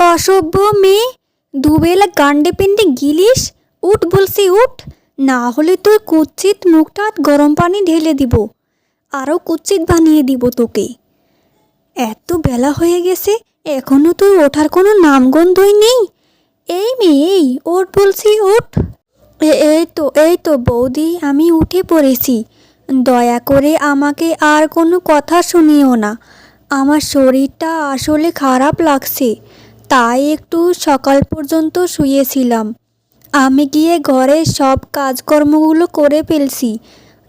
অসভ্য মেয়ে, দুবেলা গান্ডে পিন্ডে গিলিস, উঠ বলছি উঠ, না হলে তোর কুচ্ছিত মুখটা গরম পানি ঢেলে দিব, আরও কুচ্ছিত বানিয়ে দিব তোকে। এত বেলা হয়ে গেছে, এখনও তোর ওঠার কোনো নামগন্ধই নেই। এই মেয়ে, এই ওঠ বলছি এ- এই তো এই তো বৌদি, আমি উঠে পড়েছি। দয়া করে আমাকে আর কোনো কথা শুনিও না। আমার শরীরটা আসলে খারাপ লাগছে। তাই একটু সকাল পর্যন্ত শুয়েছিলাম। আমি গিয়ে ঘরের সব কাজকর্মগুলো করে ফেলছি।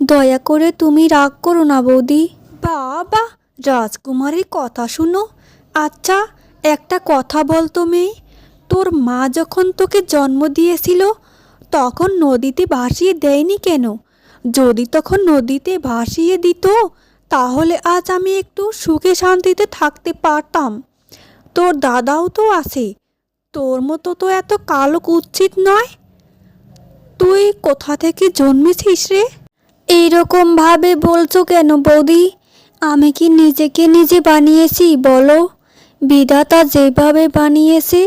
দয়া করে তুমি রাগ করো না, বৌদি। বাবা, রাজকুমারীর কথা শুনো। আচ্ছা একটা কথা বলতো মেয়ে। তোর মা যখন তোকে জন্ম দিয়েছিল, তখন নদীতে ভাসিয়ে দেয়নি কেন? যদি তখন নদীতে ভাসিয়ে দিত, তাহলে আজ আমি একটু সুখে শান্তিতে থাকতে পারতাম। তোর দাদাও তো আছে। তোর মতো তো এত কালো কুচ্ছিত নয়। তুই কোথা থেকে জন্মেছিস রে? এইরকম ভাবে বলছো কেন বৌদি? আমি কি নিজেকে নিজে বানিয়েছি বলো? বিধাতা যেভাবে বানিয়েছে,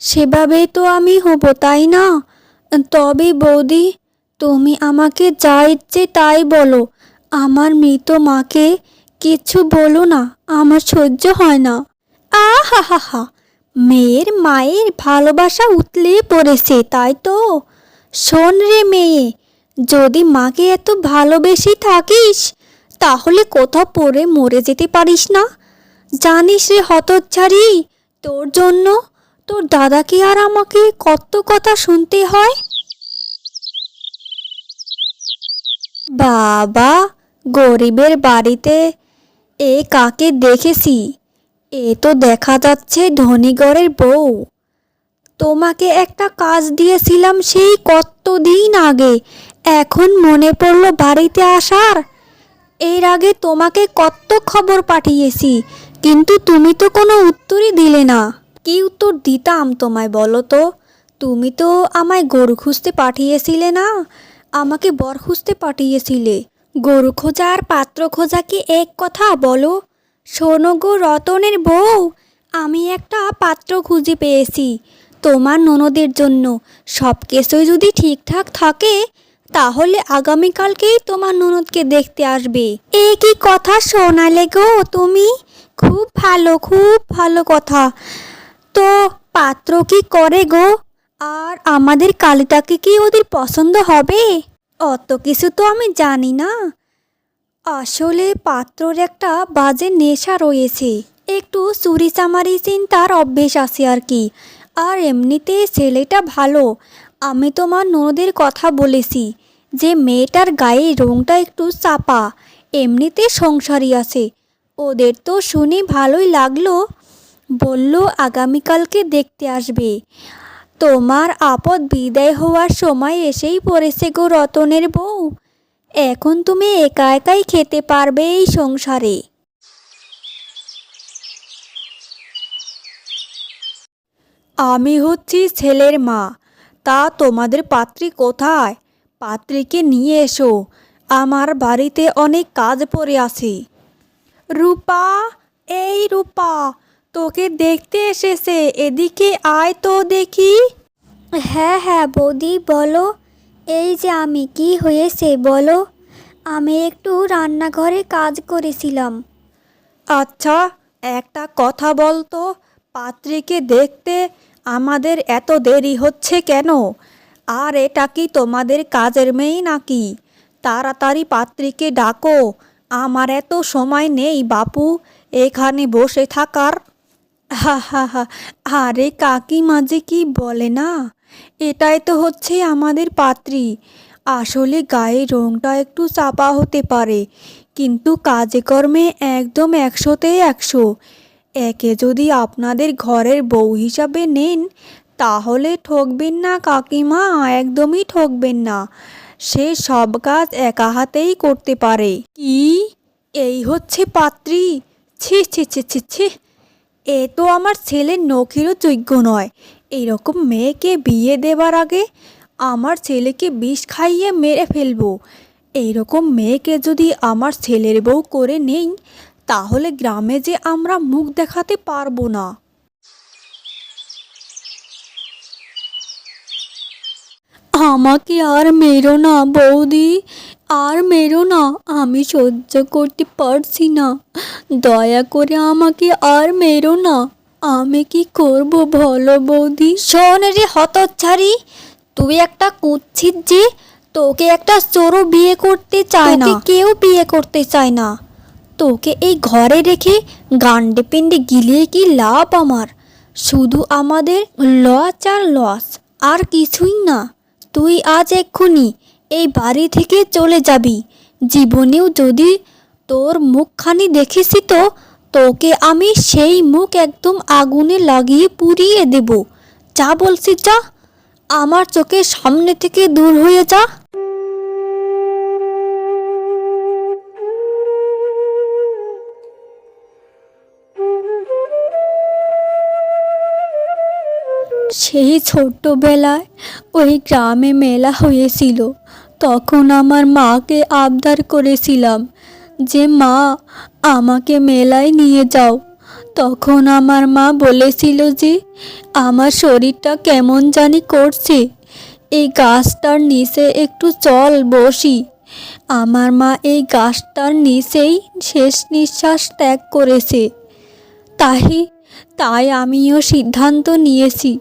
সেভাবেই তো আমি হব, তাই না? তবে বৌদি, তুমি আমাকে যা ইচ্ছে তাই বলো। আমার মৃত মাকে কিছু বলো না, আমার সহ্য হয় না। আহা হা হা মেয়ের মায়ের ভালোবাসা উতলে পড়েছে, তাই তো? শোন রে মেয়ে, যদি মাকে এত ভালোবেসে থাকিস, তাহলে কোথাও পড়ে মরে যেতে পারিস না। জানিস রে হতচ্ছাড়ি তোর জন্য তোর দাদাকে আর আমাকে কত কথা শুনতে হয়? বাবা, গরিবের বাড়িতে এ কাকে দেখেছি? এ তো দেখা যাচ্ছে ধনীগড়ের বউ। তোমাকে একটা কাজ দিয়েছিলাম সেই কতদিন আগে, এখন মনে পড়ল বাড়িতে আসার। এর আগে তোমাকে কত খবর পাঠিয়েছি, কিন্তু তুমি তো কোনো উত্তরই দিলে না। কি উত্তর দিতাম তোমায় বলো তো? তুমি তো আমায় গরু খুঁজতে পাঠিয়েছিলে না? আমাকে বর খুঁজতে পাঠিয়েছিলে। গরু খোঁজা আর পাত্র খোঁজা কি এক কথা বলো? শোনো গো রতনের বউ, আমি একটা পাত্র খুঁজে পেয়েছি তোমার ননদের জন্য। সব কিছুই যদি ঠিকঠাক থাকে, তাহলে আগামীকালকেই তোমার ননদকে দেখতে আসবে। এ কি কথা শোনালে গো তুমি? খুব ভালো খুব ভালো কথা। তো পাত্র কি করে গো? আর আমাদের কালিতাকে কি ওদের পছন্দ হবে? অত কিছু তো আমি জানি না। আসলে পাত্রর একটা বাজে নেশা রয়েছে। একটু চুরি চামারি চিন্তার অভ্যেস আছে আর কি। আর এমনিতে ছেলেটা ভালো। আমি তোমার ননদের কথা বলেছি যে মেয়েটার গায়ে রংটা একটু চাপা। এমনিতে সংসারী আছে। ওদের তো শুনে ভালোই লাগল। বলল, আগামীকালকে দেখতে আসবে। তোমার আপদ বিদায় হওয়ার সময় এসেই পড়েছে গো রতনের বউ। এখন তুমি একা একাই খেতে পারবে এই সংসারে। আমি হচ্ছি ছেলের মা, তা তোমাদের পাত্রী কোথায়? পাত্রীকে নিয়ে এসো, আমার বাড়িতে অনেক কাজ পড়ে আছে। রূপা, এই রূপা, তোকে দেখতে এসেছে, এদিকে আয় তো দেখি। হ্যাঁ হ্যাঁ বৌদি, বলো। এই যে আমি কি হয়েছে বলো? আমি একটু রান্নাঘরে কাজ করেছিলাম। আচ্ছা একটা কথা বলতো পাত্রীকে দেখতে আমাদের এত দেরি হচ্ছে কেন? আর এটা কি তোমাদের কাজের মেয়ে নাকি? তাড়াতাড়ি পাত্রীকে ডাকো আমার এত সময় নেই বাপু এখানে বসে থাকার। হা হা হা আরে কাকিমা যে কি বলে না? এটাই তো হচ্ছে আমাদের পাত্রী। আসলে গায়ের রংটা একটু চাপা হতে পারে, কিন্তু কাজে কর্মে একদম একশোতে একশো। একে যদি আপনাদের ঘরের বউ হিসাবে নেন, তাহলে ঠকবেন না কাকিমা, একদমই ঠকবেন না। সে সব কাজ একা হাতেই করতে পারে। কি? এই হচ্ছে পাত্রী? ছি ছি ছি ছি ছি। এ তো আমার ছেলের নখিরও যোগ্য নয়। এরকম মেয়েকে বিয়ে দেবার আগে আমার ছেলেকে বিষ খাইয়ে মেরে ফেলব। এইরকম মেয়েকে যদি আমার ছেলের বউ করে নেই, তাহলে গ্রামে যে আমরা মুখ দেখাতে পারব না। আমাকে আর মেরো না বৌদি, আর মেরো না, আমি সহ্য করতে পারছি না। দয়া করে আমাকে আর মেরো না। আমি কি করব বলো বৌদি? শোন রে হতচ্ছাড়ি তুই একটা কুচ্ছিত যে, তোকে একটা চোরও বিয়ে করতে চায় না। কেউ বিয়ে করতে চায় না। তোকে এই ঘরে রেখে গান্ডে পিন্ডে গিলিয়ে কি লাভ আমার? শুধু আমাদের লস আর লস, আর কিছুই না। তুই আজ এক্ষুনি এই বাড়ি থেকে চলে যাবি। জীবনেও যদি তোর মুখখানি দেখেছি তো তোকে আমি সেই মুখ একদম আগুনে লাগিয়ে পুড়িয়ে দেব। যা বলছি যা, আমার চোখের সামনে থেকে দূর হয়ে যা। সেই ছোট্টবেলায় ওই গ্রামে মেলা হয়েছিল। তখন আমার মাকে আবদার করেছিলাম যে, মা আমাকে মেলায় নিয়ে যাও। তখন আমার মা বলেছিল যে, আমার শরীরটা কেমন জানি করছে। এই গাছটার নিচে একটু চল বসি। আমার মা এই গাছটার নিচেই শেষ নিঃশ্বাস ত্যাগ করেছে। তাই তাই আমিও সিদ্ধান্ত নিয়েছি,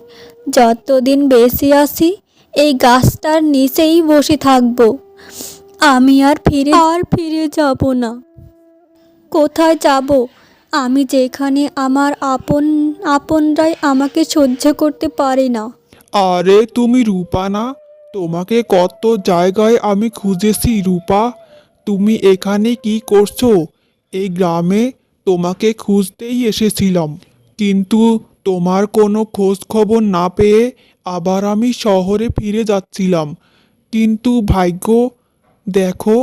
যতদিন বেঁচে আছি, এই গাছটার নিচেই বসে থাকব। আমি আর ফিরে আর ফিরে যাব না। কোথায় যাব? আমি যেখানে আমার আপন, আপনরাই আমাকে সহ্য করতে পারে না। আরে তুমি রূপা না? তোমাকে কত জায়গায় আমি খুঁজেছি রূপা। তুমি এখানে কি করছ? এই গ্রামে তোমাকে খুঁজতেই এসেছিলাম। কিন্তু তোমার কোনো খোঁজ খবর না পেয়ে আবার আমি শহরে ফিরে যাচ্ছিলাম। কিন্তু ভাগ্য, দেখো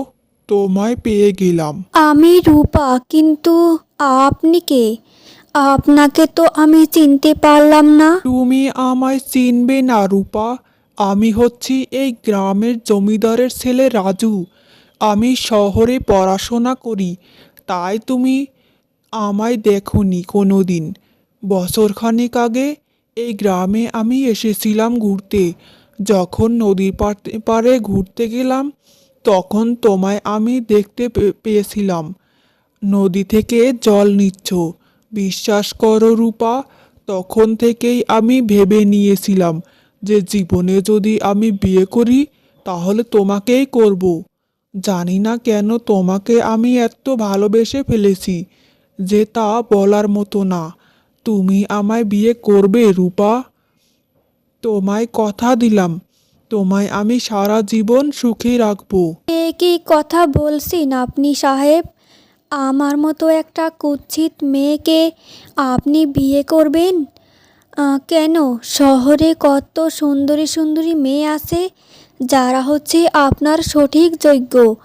তোমায় পেয়ে গেলাম। আমি রূপা কিন্তু আপনি কে? আপনাকে তো আমি চিনতে পারলাম না। তুমি আমায় চিনবে না রূপা। আমি হচ্ছি এই গ্রামের জমিদারের ছেলে রাজু। আমি শহরে পড়াশোনা করি। তাই তুমি আমায় দেখনি কোনো দিন বছরখানেক আগে এই গ্রামে আমি এসেছিলাম ঘুরতে। যখন নদীর পাড়- পাড়ে ঘুরতে গেলাম তখন তোমায় আমি দেখতে পেয়েছিলাম। নদী থেকে জল নিচ্ছ। বিশ্বাস করো রূপা, তখন থেকেই আমি ভেবে নিয়েছিলাম যে জীবনে যদি আমি বিয়ে করি, তাহলে তোমাকেই করব। জানি না কেন তোমাকে আমি এত ভালোবেসে ফেলেছি যে তা বলার মতো না। তুমি আমায় বিয়ে করবে রূপা? তোমায় কথা দিলাম তোমায় আমি সারা জীবন সুখে রাখব। এ কি কথা বলছেন আপনি সাহেব? আমার মতো একটা কুৎসিত মেয়েকে আপনি বিয়ে করবেন? আহ, কেন? শহরে কত সুন্দরী সুন্দরী মেয়ে আছে যারা হচ্ছে আপনার সঠিক যোগ্য।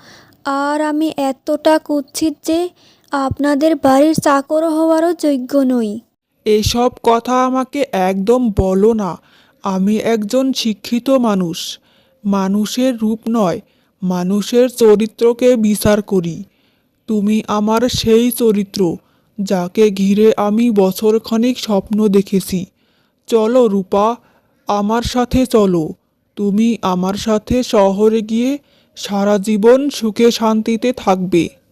আর আমি এতটা কুৎসিত যে আপনাদের বাড়ির চাকর হওয়ারও যোগ্য নই। এসব কথা আমাকে একদম বলো না। আমি একজন শিক্ষিত মানুষ। মানুষের রূপ নয়, মানুষের চরিত্রকে বিচার করি। তুমি আমার সেই চরিত্র, যাকে ঘিরে আমি বছরখানিক স্বপ্ন দেখেছি। চলো রূপা, আমার সাথে চলো। তুমি আমার সাথে শহরে গিয়ে সারা জীবন সুখে শান্তিতে থাকবে।